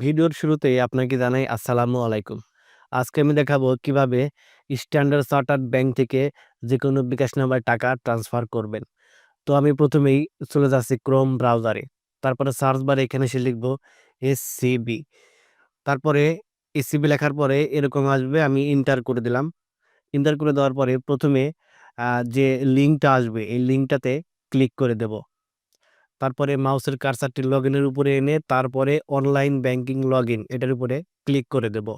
ভিডিওর শুরুতে আপনাকে জানাই আসসালামু আলাইকুম। আজকে আমি দেখাবো কীভাবে স্ট্যান্ডার্ড চার্টার্ড ব্যাংক থেকে যেকোনো বিকাশ নাম্বারে টাকা ট্রান্সফার করবেন। তো আমি প্রথমেই চলে যাচ্ছি ক্রোম ব্রাউজারে। তারপরে সার্চ বারে এখানে এসে লিখব এসসিবি। তারপরে এসসিবি লেখার পরে এরকম আসবে, আমি ইন্টার করে দিলাম। ইন্টার করে দেওয়ার পরে প্রথমে যে লিঙ্কটা আসবে, এই লিঙ্কটাতে ক্লিক করে দেব। তারপরে মাউসের কার্সারটি লগইনের উপরে এনে তারপরে অনলাইন ব্যাংকিং লগইন এটার উপরে ক্লিক করে দেব।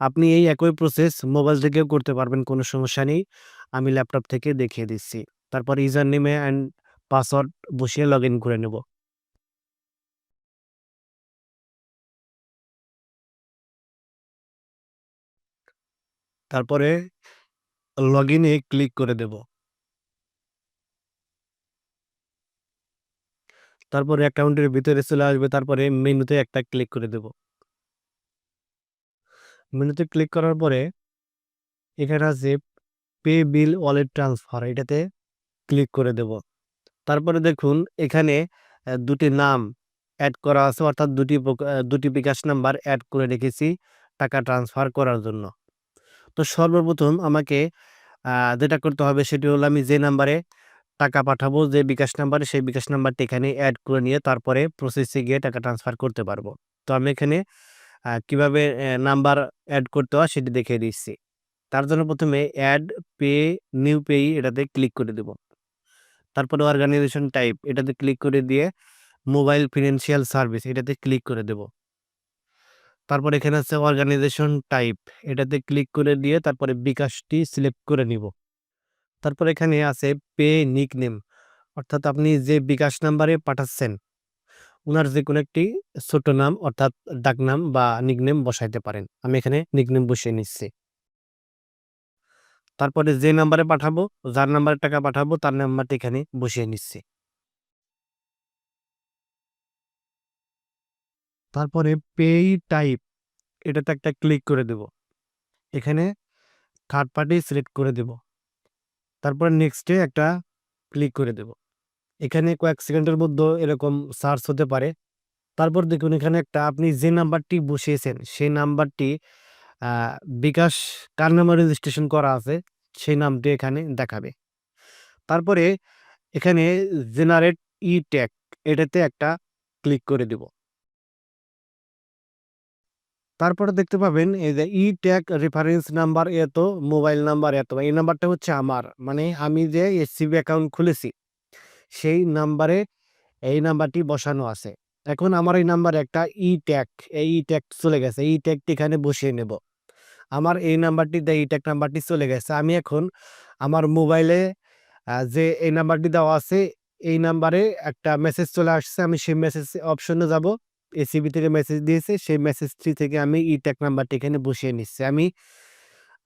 আপনি এই একই প্রসেস মোবাইল থেকেও করতে পারবেন, কোনো সমস্যা নেই। আমি ল্যাপটপ থেকে দেখিয়ে দিচ্ছি। তারপর ইউজার নেমে অ্যান্ড পাসওয়ার্ড বসিয়ে লগইন করে নেব। তারপরে লগইনে ক্লিক করে দেব। তারপরে অ্যাকাউন্টের ভিতরে চলে আসবে, তারপরে মেনুতে একটা ক্লিক করে দেব। মেনুতে ক্লিক করার পরে এখানে আছে পে বিল ওয়ালেট ট্রান্সফার, এটাতে ক্লিক করে দেব। তারপরে দেখুন, এখানে দুটি নাম অ্যাড করা আছে, অর্থাৎ দুটি দুটি বিকাশ নাম্বার অ্যাড করে রেখেছি টাকা ট্রান্সফার করার জন্য। তো সর্বপ্রথম আমাকে যেটা করতে হবে সেটি হলো আমি যে নাম্বারে টাকা পাঠাবো যে বিকাশ নাম্বারে, সেই বিকাশ নাম্বারটি এখানে অ্যাড করে নিয়ে তারপরে প্রসেসে গিয়ে টাকা ট্রান্সফার করতে পারব। তো আমি এখানে কীভাবে নাম্বার অ্যাড করতে হয় সেটি দেখিয়ে দিচ্ছি। তার জন্য প্রথমে অ্যাড পে নিউ পেয়ি এটাতে ক্লিক করে দেব। তারপরে অর্গানাইজেশন টাইপ এটাতে ক্লিক করে দিয়ে মোবাইল ফিনান্সিয়াল সার্ভিস এটাতে ক্লিক করে দেব। তারপর এখানে আছে অর্গানাইজেশন টাইপ এটাতে ক্লিক করে দিয়ে তারপরে বিকাশটি সিলেক্ট করে নিব। তারপর এখানে আছে পে নিকনেম অর্থাৎ আপনি যে বিকাশ নাম্বারে পাঠাচ্ছেন উনার যেকোনো একটি ছোট নাম অর্থাৎ ডাকনাম বা নিকনেম বসাইতে পারেন। আমি এখানে নিকনেম বসিয়ে নিচ্ছি। তারপরে যে নাম্বারে পাঠাবো, যার নাম্বারে টাকা পাঠাবো তার নাম্বারটি এখানে বসিয়ে নিচ্ছি। তারপরে পেই টাইপ এটাতে একটা ক্লিক করে দেব। এখানে থার্ড পার্টি সিলেক্ট করে দেব। তারপরে নেক্সট একটা ক্লিক করে দেব। এখানে কয়েক সেকেন্ডের মধ্যে এরকম সার্চ হতে পারে। তারপর দেখুন এখানে একটা আপনি যে নাম্বারটি বসিয়েছেন, সেই নাম্বারটি বিকাশ কার নামে রেজিস্ট্রেশন করা আছে, সেই নামটি এখানে দেখাবে। তারপরে এখানে জেনারেট ই-ট্যাগ এটাতে একটা ক্লিক করে দিব। তারপরে দেখতে পাবেন এই যে ই-ট্যাগ রেফারেন্স নাম্বার এত, মোবাইল নাম্বার এত। এই নাম্বারটা হচ্ছে আমার। মানে আমি যে এসসিবি অ্যাকাউন্ট খুলেছি সেই নাম্বারে এই নাম্বারটি বসানো আছে। এখন আমার এই নাম্বারে একটা ই-ট্যাগ এই ই-ট্যাগ চলে গেছে। ই ট্যাগটি এখানে বসিয়ে নেব। আমার এই নাম্বারটিতে ই-ট্যাগ নাম্বারটি চলে গেছে। আমি এখন আমার মোবাইলে যে এই নাম্বারটি দেওয়া আছে এই নাম্বারে একটা মেসেজ চলে আসছে। আমি সেই মেসেজ অপশনে যাব। এসিবি থেকে মেসেজ দিয়েছে সেই মেসেজটি থেকে আমি ই-ট্যাগ নাম্বারটি এখানে বসিয়ে নিচ্ছি। আমি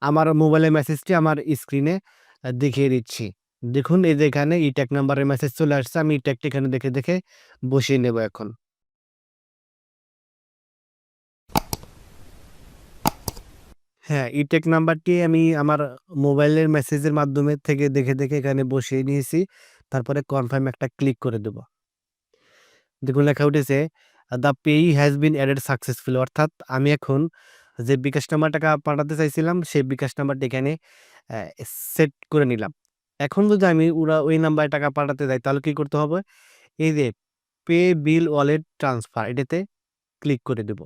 আমার মোবাইলের মেসেজটি আমার স্ক্রিনে দেখিয়ে দিচ্ছি। দেখুন এই যে এখানে ই-ট্যাগ নাম্বারের মেসেজ চলে আসছে। আমি ই-ট্যাগটি এখানে দেখে, দেখে বসিয়ে নেব এখন। হ্যাঁ, ই-ট্যাগ নাম্বারটি আমি আমার মোবাইলের মেসেজের মাধ্যমে থেকে দেখে, দেখে এখানে বসিয়ে নিয়েছি। তারপরে কনফার্ম একটা ক্লিক করে দেব। দেখুন লেখা উঠেছে the payee has been added successful অর্থাৎ আমি এখন যে বিকাশ নাম্বার টাকা পাঠাতে চাইছিলাম সেই বিকাশ নাম্বারটি এখানে সেট করে নিলাম। এখন যদি আমি ওরা ওই নাম্বারে টাকা পাঠাতে যাই তাহলে কি করতে হবে? এই যে পে বিল ওয়ালেট ট্রান্সফার এটাতে ক্লিক করে দেব।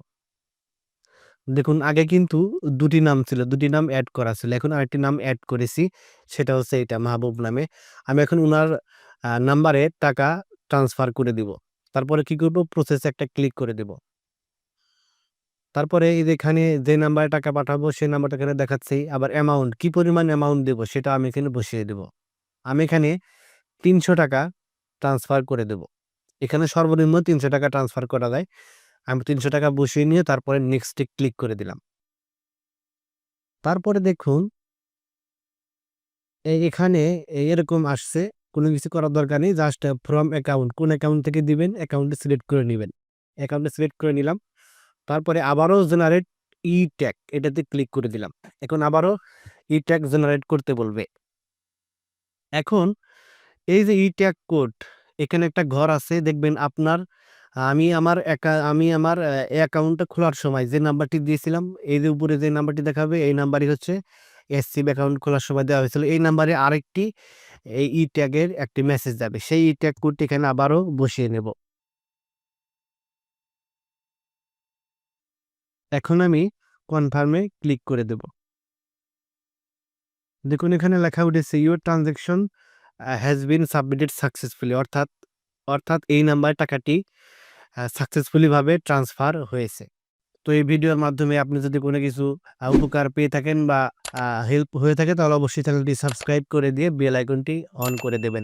দেখুন আগে কিন্তু দুটি নাম ছিল, দুটি নাম অ্যাড করা ছিল। এখন আরেকটি নাম অ্যাড করেছি। সেটা হচ্ছে এটা মাহবুব নামে। আমি এখন উনার আ নাম্বারে টাকা ট্রান্সফার করে দিব। তারপরে কি করব? প্রসেস একটা ক্লিক করে দেব। তারপরে এখানে যে নাম্বারে টাকা পাঠাবো, সেই নাম্বারটা এখানে দেখাচ্ছি। আবার অ্যামাউন্ট কি পরিমাণ অ্যামাউন্ট দেব, সেটা আমি এখানে বসিয়ে দেব। আমি এখানে ৳৩০০ ট্রান্সফার করে দেব। এখানে সর্বনিম্ন ৳৩০০ ট্রান্সফার করা যায়। আমি ৳৩০০ বসিয়ে নিয়ে তারপরে নেক্সট ক্লিক করে দিলাম। তারপরে দেখুন এখানে এরকম আসছে। কোনো কিছু করার দরকার নেই। জাস্ট ফ্রম অ্যাকাউন্ট কোন অ্যাকাউন্ট থেকে দিবেন অ্যাকাউন্টটি সিলেক্ট করে নিবেন। অ্যাকাউন্টে সিলেক্ট করে নিলাম। তারপরে আবারও জেনারেট ই-ট্যাগ এটাতে ক্লিক করে দিলাম। এখন আবারও ই-ট্যাগ জেনারেট করতে বলবে। এখন এই যে ই-ট্যাগ কোড এখানে একটা ঘর আছে দেখবেন আপনার আমি আমার আমি আমার অ্যাকাউন্টটা খোলার সময় যে নাম্বারটি দিয়েছিলাম, এই যে উপরে যে নাম্বারটি দেখাবে এই নাম্বারই হচ্ছে এসসিবি অ্যাকাউন্ট খোলার সময় দেওয়া হয়েছিল। এই নাম্বারে আরেকটি এই ই-ট্যাগের একটি মেসেজ যাবে। সেই ই-ট্যাগ কোডটি এখানে আবারও বসিয়ে নেব। এখন আমি কনফার্মে ক্লিক করে দেব। দেখুন, এখানে লেখা উঠেছে your transaction uh has been submitted successfully অর্থাৎ অর্থাৎ এই নাম্বারে টাকাটি আ সাকসেসফুলি ভাবে ট্রান্সফার হয়েছে। তো এই ভিডিওর মাধ্যমে আপনি যদি কোনো কিছু উপকার পেয়ে থাকেন বা হেল্প হয়ে থাকে তাহলে অবশ্যই চ্যানেলটি সাবস্ক্রাইব করে দিয়ে বেল আইকনটি অন করে দেবেন।